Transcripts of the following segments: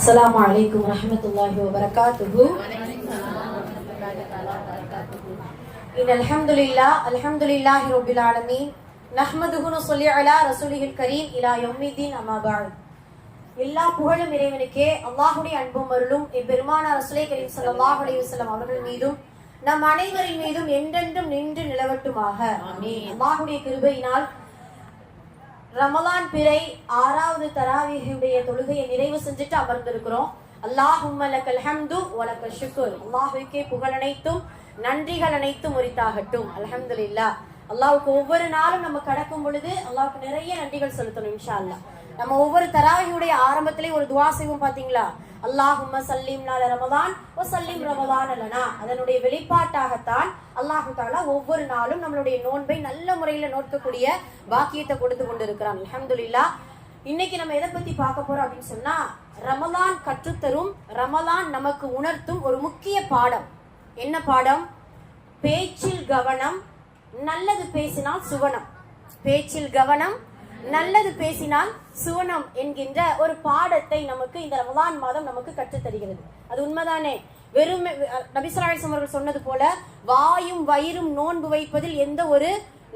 السلام عليكم ورحمة الله وبركاته إن الحمد لله الحمد لله رب العالمين نحمده ونصلي على رسوله الكريم إلى يوم الدين أما بعد எல்லா புகழும் இறைவனுக்கே அல்லாஹுடைய அன்பும் அருளும் எம்பெருமானார் ரசூலை கரீம் ஸல்லல்லாஹு அலைஹி வஸல்லம் அவர்கள் மீதும் நம் அனைவரின் மீதும் என்றென்றும் நின்று நிலவட்டுமாக அல்லாஹுடைய கிருபையினால் ரமலான் பிறை ஆறாவது தராவியுடைய தொழுகையை நிறைவு செஞ்சுட்டு அமர்ந்திருக்கிறோம். அல்லாஹும்ம லக்கல் ஹம்து வலக்கல் ஷுக்குர். அல்லாஹ்வுக்கே புகழ் அனைத்தும் நன்றிகள் அனைத்தும் உரித்தாகட்டும். அல்ஹம்துலில்லாஹ் அல்லாவுக்கு ஒவ்வொரு நாளும் நம்ம கடக்கும் பொழுது அல்லாவுக்கு நிறைய நன்றிகள் செலுத்தணும் இன்ஷா அல்லாஹ் நம்ம ஒவ்வொரு தராவியுடைய ஆரம்பத்திலே ஒரு துவா செய்வோம் பாத்தீங்களா? அல்லாஹும்ம சல்லீம் நால ரமதான் ஓ சல்லிம் ரமதான் அல்லனா அதனுடைய வெளிப்பாட்டாகத்தான் அல்லாஹு தாலா ஒவ்வொரு நாளும் நம்மளுடைய நோன்பை நல்ல முறையில நோக்கக்கூடிய பாக்கியத்தை கொடுத்து கொண்டிருக்கிறான். அஹமதுல்லா இன்னைக்கு நம்ம எதை பத்தி பார்க்க போறோம் அப்படின்னு சொன்னா ரமலான் கற்றுத்தரும் ரமலான் நமக்கு உணர்த்தும் ஒரு முக்கிய பாடம். என்ன பாடம்? பேச்சில் கவனம் நல்லது பேசினால் சுவனம். பேச்சில் கவனம் நல்லது பேசினால் சுவனம் என்கின்ற ஒரு பாடத்தை நமக்கு இந்த ரமலான் மாதம் நமக்கு கற்றுத்தருகிறது. அது உண்மைதானே? வெறும் நபிசராசம் அவர்கள் சொன்னது போல வாயும் வயிறும் நோன்பு வைப்பதில் எந்த ஒரு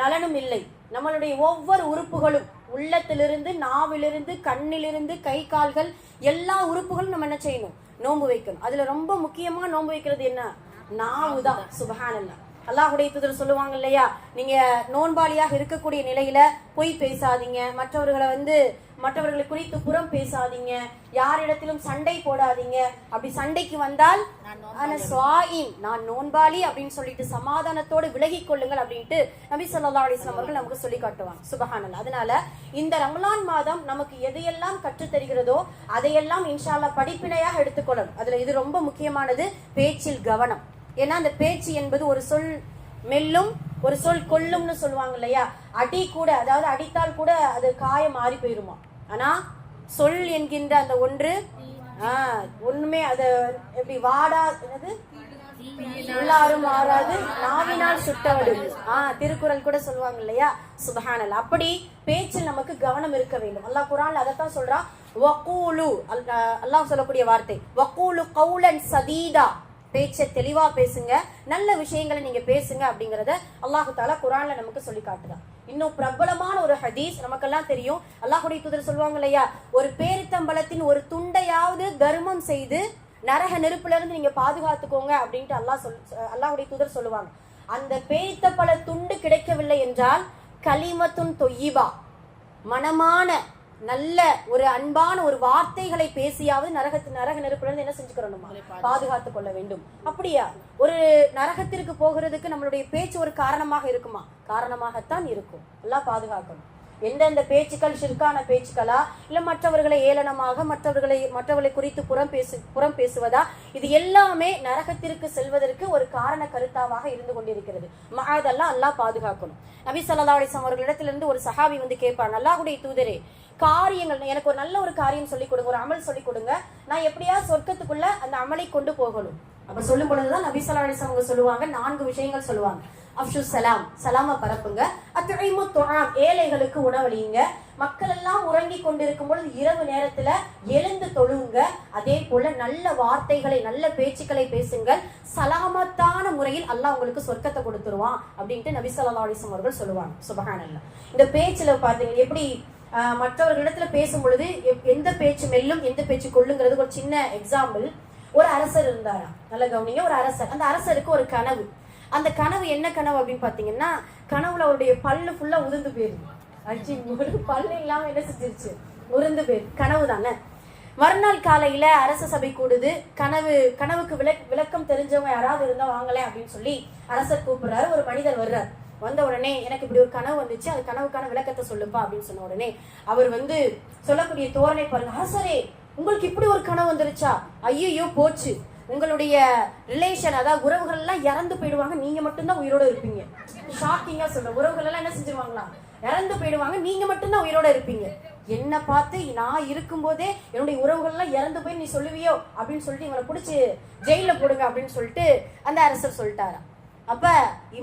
நலனும் இல்லை. நம்மளுடைய ஒவ்வொரு உறுப்புகளும் உள்ளத்திலிருந்து நாவிலிருந்து கண்ணிலிருந்து கை கால்கள் எல்லா உறுப்புகளும் நம்ம என்ன செய்யணும்? நோன்பு வைக்கணும். அதுல ரொம்ப முக்கியமா நோன்பு வைக்கிறது என்ன? நாவு தான் சுபஹானல்லா. அல்லாஹுடைய தூதர் சொல்லுவாங்க இல்லையா? நீங்க நோன்பாளியாக இருக்கக்கூடிய நிலையில பொய் பேசாதீங்க. மற்றவர்களை வந்து மற்றவர்களை குறித்து புறம் பேசாதீங்க. யாரிடத்திலும் சண்டை போடாதீங்க. அப்படி சண்டைக்கு வந்தால் நான் நோன்பாளி. அப்படின்னு சொல்லிட்டு சமாதானத்தோடு விலகி கொள்ளுங்கள் அப்படின்ட்டு நபி சொல்லா அலிஸ்லாம் அவர்கள் நமக்கு சொல்லி காட்டுவாங்க. சுபஹானல் அதனால இந்த ரமலான் மாதம் நமக்கு எதையெல்லாம் கற்றுத் தருகிறதோ அதையெல்லாம் இன்ஷால்லா படிப்பினையாக எடுத்துக்கொள்ளணும். அதுல இது ரொம்ப முக்கியமானது பேச்சில் கவனம். ஏன்னா அந்த பேச்சு என்பது ஒரு சொல் மெல்லும் ஒரு சொல் கொல்லும்னு சொல்லுவாங்க இல்லையா? அடி கூட அதாவது அடித்தால் கூட அது காயம் மாறி போயிருமா? ஆனா சொல் என்கின்ற அந்த ஒன்று ஆஹ் ஒண்ணுமே அது எப்படி வாடா என்னது? உள்ளாரும் மாறாது நாவினால் சுட்டவடும். ஆஹ் திருக்குறள் கூட சொல்லுவாங்க இல்லையா? சுபஹானல். அப்படி பேச்சில் நமக்கு கவனம் இருக்க வேண்டும். அல்லாஹ் குரான் அதைத்தான் சொல்றான் வக்கூலு அல்லாஹ் சொல்லக்கூடிய வார்த்தை வக்கூலு கவுலன் சதீதா பேச்சை தெளிவா பேசுங்க நல்ல விஷயங்களை நீங்க பேசுங்க அப்படிங்கறத அல்லாஹு தாலா குரான்ல நமக்கு சொல்லி காட்டுதான் இன்னும் பிரபலமான ஒரு ஹதீஸ் நமக்கெல்லாம் தெரியும். அல்லாஹுடைய தூதர் சொல்லுவாங்க இல்லையா ஒரு பேரித்தம்பளத்தின் ஒரு துண்டையாவது தர்மம் செய்து நரக நெருப்புல இருந்து நீங்க பாதுகாத்துக்கோங்க அப்படின்ட்டு அல்லாஹ் சொல் அல்லாஹுடைய தூதர் சொல்லுவாங்க. அந்த பேரித்தப்பழ துண்டு கிடைக்கவில்லை என்றால் களிமத்துன் தொய்யிபா மனமான நல்ல ஒரு அன்பான ஒரு வார்த்தைகளை பேசியாவது நரகத்து நரக நெருப்புலருந்து என்ன செஞ்சுக்கிறோம் பாதுகாத்து கொள்ள வேண்டும். அப்படியா? ஒரு நரகத்திற்கு போகிறதுக்கு நம்மளுடைய பேச்சு ஒரு காரணமாக இருக்குமா? காரணமாகத்தான் இருக்கும். எல்லாம் பாதுகாக்கணும். எந்தெந்த பேச்சுக்கள் ஷிர்கான பேச்சுக்களா? இல்ல மற்றவர்களை ஏளனமாக மற்றவர்களை மற்றவர்களை குறித்து புறம் பேசு புறம் பேசுவதா? இது எல்லாமே நரகத்திற்கு செல்வதற்கு ஒரு காரண கருத்தாவாக இருந்து கொண்டிருக்கிறது. அதெல்லாம் அல்லாஹ் பாதுகாக்கணும். நபி சல்லா அலிஸ்லாம் அவர்களிடத்திலிருந்து ஒரு சஹாபி வந்து கேட்பான் அல்லாஹுடைய தூதரே காரியங்கள் எனக்கு ஒரு நல்ல ஒரு காரியம் சொல்லி கொடுங்க ஒரு அமல் சொல்லி கொடுங்க. நான் எப்படியா சொர்க்கத்துக்குள்ள அந்த அமலை கொண்டு போகணும். அப்ப சொல்லும் பொழுதுதான் நபி அவங்க சொல்லுவாங்க நான்கு விஷயங்கள் சொல்லுவாங்க. அப்ஷு சலாம் சலாம பரப்புங்க. அத்துழைமு தொழாம் ஏழைகளுக்கு உணவளியுங்க மக்கள் எல்லாம் உறங்கி கொண்டிருக்கும் பொழுது இரவு நேரத்துல எழுந்து தொழுங்க. அதே போல நல்ல வார்த்தைகளை நல்ல பேச்சுக்களை பேசுங்கள். சலாமத்தான முறையில் அல்லாஹ் உங்களுக்கு சொர்க்கத்தை கொடுத்துருவான் அப்படின்ட்டு நபி சொல்லா அவர்கள் சொல்லுவாங்க. சுபஹானல்ல. இந்த பேச்சுல பாத்தீங்க எப்படி மற்றவர்களிடத்துல பேசும் பொழுது எந்த பேச்சு மெல்லும் எந்த பேச்சு கொள்ளுங்கிறது ஒரு சின்ன எக்ஸாம்பிள் ஒரு அரசர் இருந்தாரா? நல்ல கவனிங்க ஒரு அரசர். அந்த அரசருக்கு ஒரு கனவு. அந்த கனவு என்ன கனவு அப்படின்னு பாத்தீங்கன்னா கனவுல அவருடைய பல்லு ஃபுல்லா உதிர்ந்து போயிருது. அஜி ஒரு பல்லு இல்லாம என்ன செஞ்சிருச்சு? உருந்து போயிரு கனவு தானே? மறுநாள் காலையில அரச சபை கூடுது. கனவு கனவுக்கு விளக் விளக்கம் தெரிஞ்சவங்க யாராவது இருந்தா வாங்கல அப்படின்னு சொல்லி அரசர் கூப்பிடுறாரு. ஒரு மனிதர் வர்றாரு. வந்த உடனே எனக்கு இப்படி ஒரு கனவு வந்துச்சு அது கனவுக்கான விளக்கத்தை சொல்லுப்பா அப்படின்னு சொன்ன உடனே அவர் வந்து சொல்லக்கூடிய தோரணை பாருங்க ஆசரே உங்களுக்கு இப்படி ஒரு கனவு வந்துருச்சா? ஐயோ போச்சு. உங்களுடைய ரிலேஷன் அதாவது உறவுகள் எல்லாம் இறந்து போயிடுவாங்க. நீங்க மட்டும்தான் உயிரோட இருப்பீங்க. ஷாக்கிங்கா சொல்ற உறவுகள் எல்லாம் என்ன செஞ்சிருவாங்களா? இறந்து போயிடுவாங்க. நீங்க மட்டும்தான் உயிரோட இருப்பீங்க. என்ன பார்த்து நான் இருக்கும்போதே என்னுடைய உறவுகள் எல்லாம் இறந்து போய் நீ சொல்லுவியோ அப்படின்னு சொல்லிட்டு இவங்களை பிடிச்சி ஜெயில போடுங்க அப்படின்னு சொல்லிட்டு அந்த அரசர் சொல்லிட்டாரா அப்ப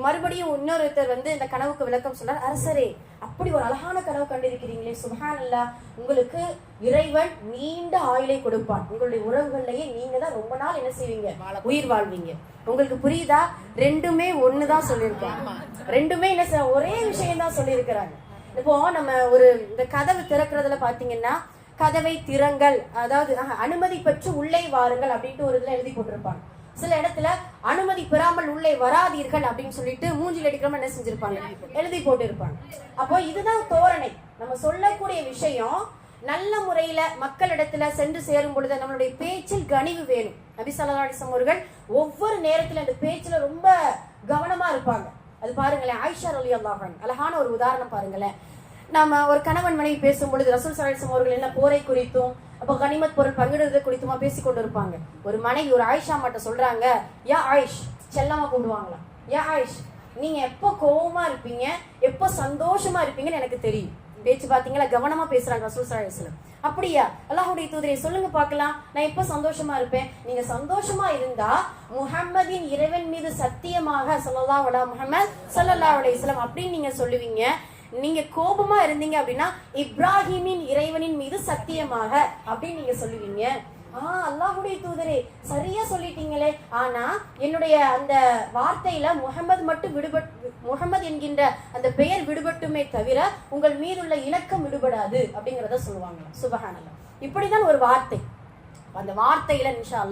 மறுபடியும் இன்னொருத்தர் வந்து இந்த கனவுக்கு விளக்கம் சொல்றார் அரசரே அப்படி ஒரு அழகான கனவு கண்டிருக்கிறீங்களே சுபஹானல்லா. உங்களுக்கு இறைவன் நீண்ட ஆயுளை கொடுப்பான். உங்களுடைய உறவுகள்லயே நீங்க தான் ரொம்ப நாள் என்ன செய்வீங்க? உயிர் வாழ்வீங்க. உங்களுக்கு புரியுதா? ரெண்டுமே ஒண்ணுதான் சொல்லியிருக்காங்க. ரெண்டுமே என்ன ஒரே விஷயம் தான் சொல்லியிருக்கிறாங்க. இப்போ நம்ம ஒரு இந்த கதவு திறக்கிறதுல பாத்தீங்கன்னா கதவை திறங்கள் அதாவது அனுமதி பெற்று உள்ளே வாருங்கள் அப்படின்ட்டு ஒரு இதுல எழுதி போட்டிருப்பாங்க. சில இடத்துல அனுமதி பெறாமல் உள்ளே வராதீர்கள் அப்படின்னு சொல்லிட்டு மூஞ்சில் அடிக்காம என்ன செஞ்சிருப்பாங்க? எழுதி போட்டிருப்பாங்க. அப்போ இதுதான் தோரணை. நம்ம சொல்லக்கூடிய விஷயம் நல்ல முறையில மக்களிடத்துல சென்று சேரும் பொழுது நம்மளுடைய பேச்சில் கனிவு வேணும். நபி ஸல்லல்லாஹு அவர்கள் ஒவ்வொரு நேரத்துல அந்த பேச்சுல ரொம்ப கவனமா இருப்பாங்க. அது பாருங்களேன் ஆயிஷா அலி அல்லாஹன் அழகான ஒரு உதாரணம் பாருங்களேன். நம்ம ஒரு கணவன் மனைவி பேசும் பொழுது ரசூல் சலாசம் அவர்கள் என்ன போரை குறித்தும் அப்ப கனிமத் பொருள் பங்கிடுறது குறித்துமா பேசி கொண்டு இருப்பாங்க. ஒரு மனைவி ஒரு ஆயிஷா மட்டும் சொல்றாங்க யா ஆயிஷ் செல்லமா கூப்பிடுவாங்களாம் யா ஆயிஷ் நீங்க எப்போ கோவமா இருப்பீங்க எப்போ சந்தோஷமா இருப்பீங்கன்னு எனக்கு தெரியும். பேச்சு பாத்தீங்களா? கவனமா பேசுறாங்க ரசூல் சலாஹம் அப்படியா? அல்லாஹுடைய தூதரை சொல்லுங்க பார்க்கலாம் நான் எப்போ சந்தோஷமா இருப்பேன்? நீங்க சந்தோஷமா இருந்தா முஹம்மதின் இறைவன் மீது சத்தியமாக சொல்லலா வடா முஹம்மத் ஸல்லல்லாஹு அலைஹி இஸ்லாம் அப்படின்னு நீங்க சொல்லுவீங்க. நீங்க கோபமா இருந்தீங்க அப்படின்னா இப்ராஹிமின் இறைவனின் மீது சத்தியமாக அப்படின்னு நீங்க சொல்லுவீங்க. ஆ அல்லாஹுடைய தூதரே சரியா சொல்லிட்டீங்களே. ஆனா என்னுடைய அந்த வார்த்தையில முகமது மட்டும் விடுபட் முகமது என்கின்ற அந்த பெயர் விடுபட்டுமே தவிர உங்கள் மீதுள்ள இலக்கம் விடுபடாது அப்படிங்கிறத சொல்லுவாங்க. சுபஹானல்லா. இப்படிதான் ஒரு வார்த்தை. அந்த வார்த்தையில இன்ஷா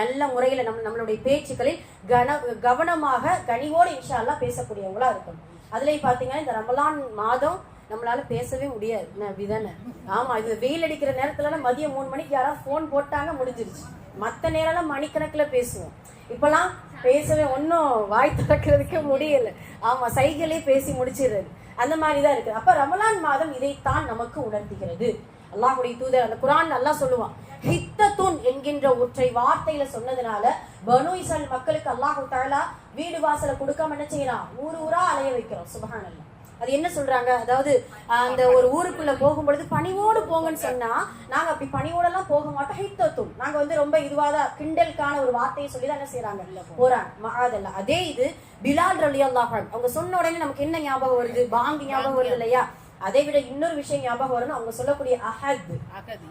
நல்ல முறையில நம்ம நம்மளுடைய பேச்சுக்களில் கன கவனமாக கனிவோடு இன்ஷா அல்லாஹ் பேசக்கூடியவங்களா இருக்கணும். அதுலயும் பாத்தீங்கன்னா இந்த ரமலான் மாதம் நம்மளால பேசவே முடியாது. என்ன அப்படிதானே ஆமா இது வெயில் அடிக்கிற நேரத்துல மதியம் மூணு மணிக்கு யாராவது ஃபோன் போட்டாங்க முடிஞ்சிருச்சு. மத்த நேரம்லாம் மணிக்கணக்கில் பேசுவோம். இப்பெல்லாம் பேசவே ஒன்றும் வாய் திறக்கிறதுக்கே முடியல. ஆமா சைக்கிளே பேசி முடிச்சிடுறது. அந்த மாதிரி தான் இருக்கு. அப்ப ரமலான் மாதம் இதைத்தான் நமக்கு உணர்த்துகிறது. அல்லாஹுடைய தூதர் அந்த குரான் நல்லா சொல்லுவான். ஹித்தத்துன் என்கின்ற ஒற்றை வார்த்தையில சொன்னதுனால பனு மக்களுக்கு அல்லாஹு தஆலா வீடு வாசலை கொடுக்காம என்ன செய்யறான். ஊர் ஊரா அலைய வைக்கிறோம். சுபஹானல்லாஹ் அது என்ன சொல்றாங்க? அதாவது அந்த ஒரு ஊருக்குள்ள போகும்பொழுது பணிவோடு போங்கன்னு சொன்னா நாங்க அப்படி பணிவோடெல்லாம் போக மாட்டோம். ஹித்தத்தும். நாங்க வந்து ரொம்ப இதுவாத கிண்டலுக்கான ஒரு வார்த்தையை சொல்லி தான் என்ன செய்யறாங்க? போறாங்க. அதல்ல அதே இது பிலால் ரலி அவங்க சொன்ன உடனே நமக்கு என்ன ஞாபகம் வருது? பாங்கு ஞாபகம் வருது இல்லையா? அதை விட இன்னொரு விஷயம் ஞாபகம் வரணும் அவங்க சொல்லக்கூடிய அஹத்.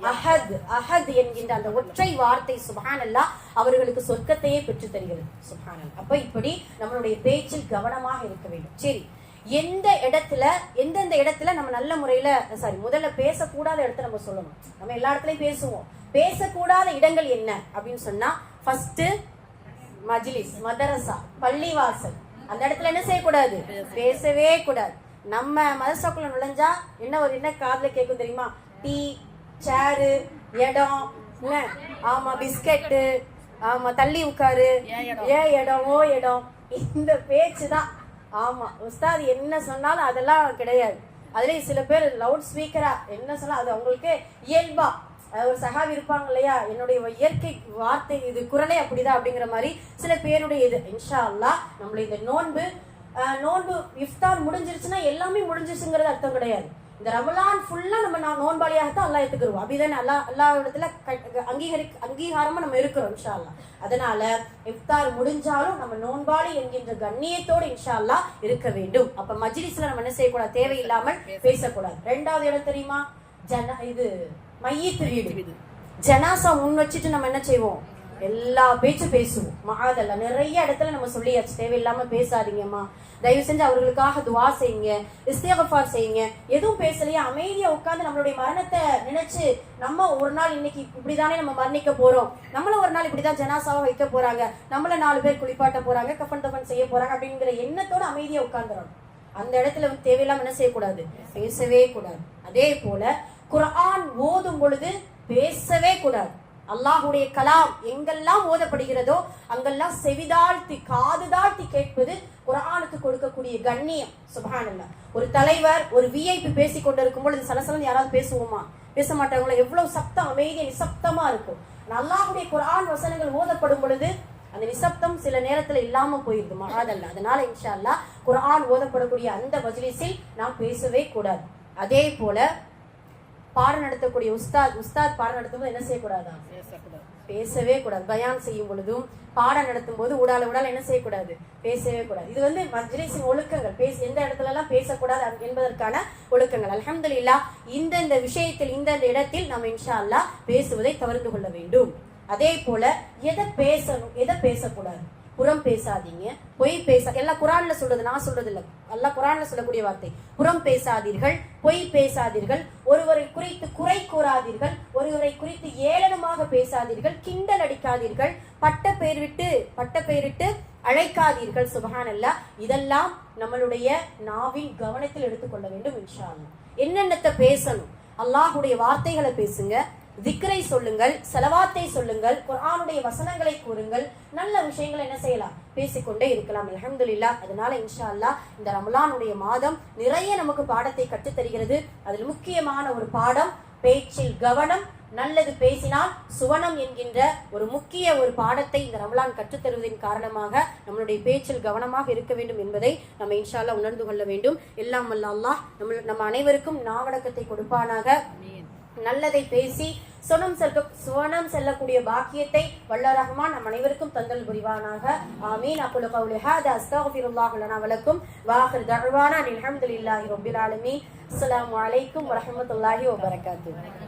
அஹத் அஹத் என்கின்ற அந்த ஒற்றை வார்த்தை சுபானல்லா அவர்களுக்கு சொர்க்கத்தையே பெற்று தருகிறது. சுபானல்லா அப்ப இப்படி நம்மளுடைய பேச்சில் கவனமாக இருக்க வேண்டும். சரி எந்த இடத்துல எந்தெந்த இடத்துல நம்ம நல்ல முறையில சாரி முதல்ல பேசக்கூடாத இடத்த நம்ம சொல்லணும். நம்ம எல்லா இடத்துலயும் பேசுவோம். பேசக்கூடாத இடங்கள் என்ன? அப்படின்னு சொன்னா ஃபர்ஸ்ட் மஜ்லிஸ் மதரசா பள்ளிவாசல். அந்த இடத்துல என்ன செய்யக்கூடாது? பேசவே கூடாது. நம்ம மதரசாக்குள்ள நுழைஞ்சா என்ன ஒரு என்ன காதுல கேட்கும் தெரியுமா? டீ சேரு இடம் என்ன? ஆமா பிஸ்கெட்டு ஆமா தள்ளி உட்காரு. ஏ இடம்? ஓ இடம். இந்த பேச்சு தான் ஆமா உஸ்தாத் என்ன சொன்னாலும் அதெல்லாம் கிடையாது. அதுலயும் சில பேர் லவுட் ஸ்பீக்கரா என்ன சொன்னா அது அவங்களுக்கு இயல்பா. ஒரு சகாவி இருப்பாங்க இல்லையா? என்னுடைய இயற்கை வார்த்தை இது குரலே அப்படிதான் அப்படிங்கிற மாதிரி சில பேருடைய இது. இன்ஷா அல்லாஹ் நம்மளுடைய இந்த நோன்பு நோன்பு இஃப்தார் முடிஞ்சிருச்சுன்னா எல்லாமே முடிஞ்சிருச்சுங்கிறது அர்த்தம் கிடையாது. இந்த ரமலான் ஃபுல்லா நம்ம நான் நோன்பாளியாகத்தான் அல்லாஹ் எடுத்துக்கிறோம் அப்படிதானே அல்லா அல்லா இடத்துல அங்கீகரி அங்கீகாரமா நம்ம இருக்கிறோம் இன்ஷா அல்லாஹ் அதனால இஃப்தார் முடிஞ்சாலும் நம்ம நோன்பாளி என்கின்ற கண்ணியத்தோடு இன்ஷா அல்லாஹ் இருக்க வேண்டும். அப்ப மஜ்லிஸ்ல நம்ம என்ன செய்யக்கூடாது? தேவையில்லாமல் பேசக்கூடாது. ரெண்டாவது இடம் தெரியுமா? ஜன இது மையத்து வீடு. ஜனாசா முன் வச்சுட்டு நம்ம என்ன செய்வோம்? எல்லா பேச்சும் பேசுவோம். மகாதல்ல நிறைய இடத்துல நம்ம சொல்லியாச்சு. தேவையில்லாம பேசாதீங்கம்மா. தயவு செஞ்சு அவர்களுக்காக துவா செய்யுங்க. இஸ்தேகஃபார் செய்யுங்க. எதுவும் பேசலையே அமைதியா உட்காந்து நம்மளுடைய மரணத்தை நினைச்சு நம்ம ஒரு நாள் இன்னைக்கு இப்படிதானே நம்ம மரணிக்க போறோம். நம்மள ஒரு நாள் இப்படிதான் ஜனாசாவை வைக்க போறாங்க. நம்மள நாலு பேர் குளிப்பாட்ட போறாங்க கஃபன் தஃபன் செய்ய போறாங்க அப்படிங்கிற எண்ணத்தோட அமைதியா உட்கார்ந்துடணும் அந்த இடத்துல வந்து தேவையில்லாம என்ன செய்யக்கூடாது? பேசவே கூடாது. அதே போல குரான் ஓதும் பொழுது பேசவே கூடாது. அல்லாஹுடைய கலாம் எங்கெல்லாம் ஓதப்படுகிறதோ அங்கெல்லாம் செவிதாழ்த்தி காது தாழ்த்தி கேட்பது குரானுக்கு கொடுக்கக்கூடிய கண்ணியம். சுபானல்ல ஒரு தலைவர் ஒரு விஐபி பேசி கொண்டிருக்கும் பொழுது சலசலன் யாராவது பேசுவோமா? பேச மாட்டாங்களா? எவ்வளவு சத்தம் அமைதியா நிசப்தமா இருக்கும். அல்லாஹுடைய குரான் வசனங்கள் ஓதப்படும் பொழுது அந்த நிசப்தம் சில நேரத்துல இல்லாம போயிருது. மகாதல்ல அதனால இன்ஷா அல்லா குரான் ஓதப்படக்கூடிய அந்த மஜ்லிஸில் நாம் பேசவே கூடாது. அதே போல பாடம் நடத்தக்கூடிய உஸ்தாத் உஸ்தாத் பாடம் நடத்தும்போது என்ன செய்யக்கூடாதா? பேசவே கூடாது. பயான் செய்யும் பொழுதும் பாடம் நடத்தும் போது உடால உடால என்ன செய்யக்கூடாது? பேசவே கூடாது. இது வந்து மஜ்லிஸின் ஒழுக்கங்கள். பேச எந்த இடத்துல எல்லாம் பேசக்கூடாது என்பதற்கான ஒழுக்கங்கள். அல்ஹம்துலில்லாஹ் இந்த இந்த விஷயத்தில் இந்த இடத்தில் நாம் இன்ஷா அல்லாஹ் பேசுவதை தவிர்த்து கொள்ள வேண்டும். அதே போல எதை பேசணும் எதை பேசக்கூடாது? புறம் பேசாதீங்க. பொய் பேச எல்லாம் குரான்ல சொல்றது நான் சொல்றது இல்ல எல்லாம் குரான்ல சொல்லக்கூடிய வார்த்தை. புறம் பேசாதீர்கள் பொய் பேசாதீர்கள் ஒருவரை குறித்து குறை கூறாதீர்கள் ஒருவரை குறித்து ஏளனமாக பேசாதீர்கள் கிண்டல் அடிக்காதீர்கள் பட்ட பெயர் விட்டு பட்ட பெயரிட்டு அழைக்காதீர்கள் சுபஹானல்லா. இதெல்லாம் நம்மளுடைய நாவின் கவனத்தில் எடுத்துக்கொள்ள வேண்டும் இன்ஷா என்னென்னத்தை பேசணும்? அல்லாஹுடைய வார்த்தைகளை பேசுங்க. திக்ரை சொல்லுங்கள் செலவாத்தை சொல்லுங்கள் குரானுடைய வசனங்களை கூறுங்கள் நல்ல விஷயங்களை என்ன செய்யலாம்? பேசிக்கொண்டே இருக்கலாம். அல்ஹம்துலில்லாஹ். அதனால இன்ஷா அல்லாஹ் இந்த ரமலானுடைய மாதம் நிறைய நமக்கு பாடத்தை கற்றுத்தருகிறது அதில் முக்கியமான ஒரு பாடம் பேச்சில் கவனம் நல்லது பேசினால் சுவனம் என்கின்ற ஒரு முக்கிய ஒரு பாடத்தை இந்த ரமலான் கற்றுத் தருவதன் காரணமாக நம்மளுடைய பேச்சில் கவனமாக இருக்க வேண்டும் என்பதை நம்ம இன்ஷால்லா உணர்ந்து கொள்ள வேண்டும். எல்லாம் வல்ல அல்லாஹ் நம்ம நம்ம அனைவருக்கும் நாவடக்கத்தை கொடுப்பானாக. நல்லதை பேசி சொனம் செல்க சுவனம் செல்லக்கூடிய பாக்கியத்தை வல்ல ரஹ்மான் நம் அனைவருக்கும் தந்தல் புரிவானாக. ஆமீன். அக்குலு கவுலி ஹாதா அஸ்தக்ஃபிருல்லாஹ் லனா வலக்கும். வாஹிர் தஅவானா அல்ஹம்துலில்லாஹி ரப்பில் ஆலமீன். அஸ்ஸலாமு அலைக்கும் வரஹ்மத்துல்லாஹி வபரகாத்துஹு.